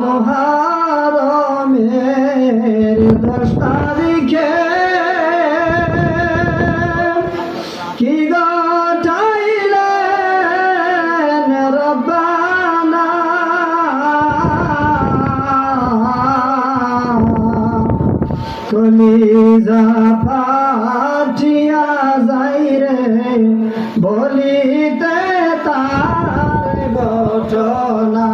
মহারমের দশ কি গটাইলেন রব্বানা? কলিজা পাঠিয়া যাই বলিতে তার ঘটনা।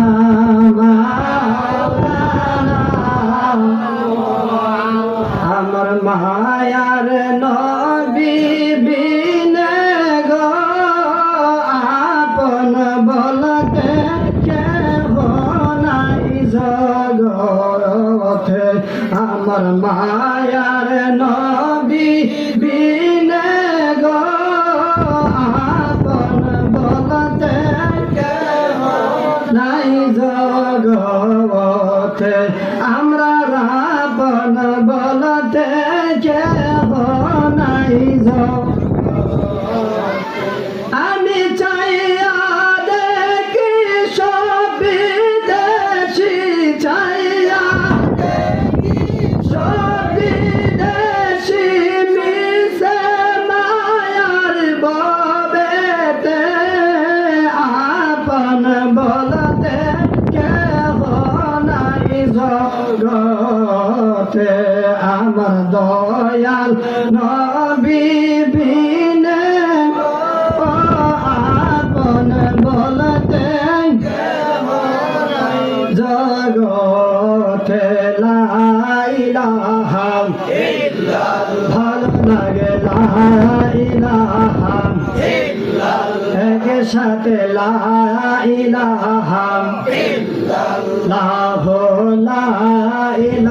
আমার মায়ার নবী বিনে গো আপন বলতে নাই জগতে আমরা রাপন বলতে নাই দয়াল নবী আপন বলতে জগতে ভালো লাগে লাইলাহা এক সাথে লাইলাহা লাহ। লাইলাহা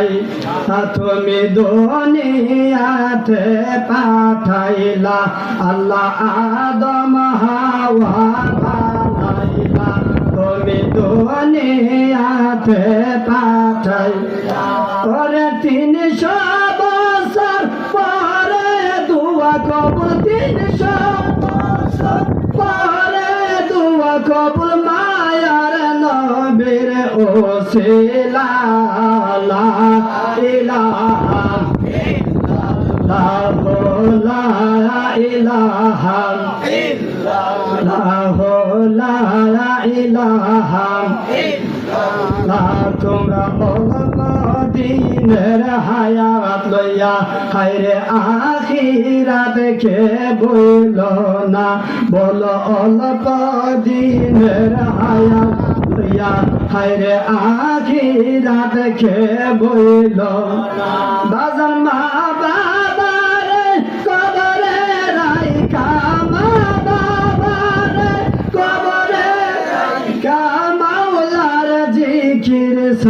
বানাই তুমি দুনিয়াতে পাঠাইলা। আল্লাহ আদম হাওয়া বানাইলা। তুমি দুনিয়াতে পাঠাইলা পরে তিনশো বছর পরে দুয়া কবুল তিনশো বছর পরে দুয়া নবীর ও সেলা লা ইলাহা লা ইলাহা ইল্লাল্লাহ লা ইলাহা না তোমরা দিনের হায়াত লইয়া হায়রে আখিরাত কে বইল না বলো অল্প দিনের হায়াত লইয়া হায়রে আখিরাত কে বইল বাজার মা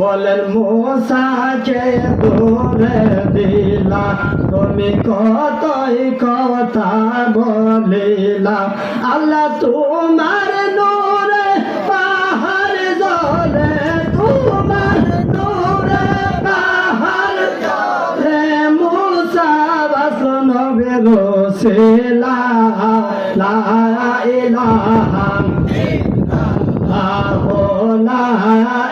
বলেন, মোসাকে দূরে দিলা, তুমি কতই কথা বলিলা? আল্লাহ তোমার নূরে, পাহাড় জলে, তোমার নূরে, পাহাড় জলে, মুসা বাসন বেরোসেলা লা ইলাহা ইল্লাল্লাহ, লা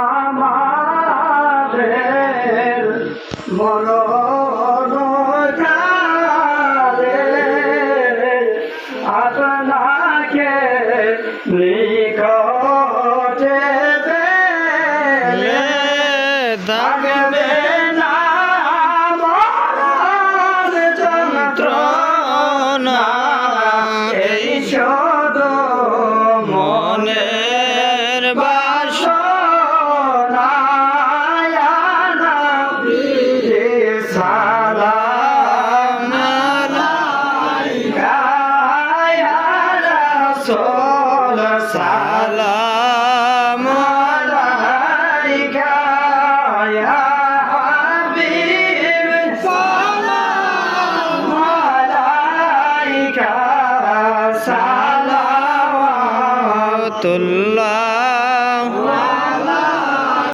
আমাদের মরণ কালে আপনাকে সালাওয়াতুল্লাহ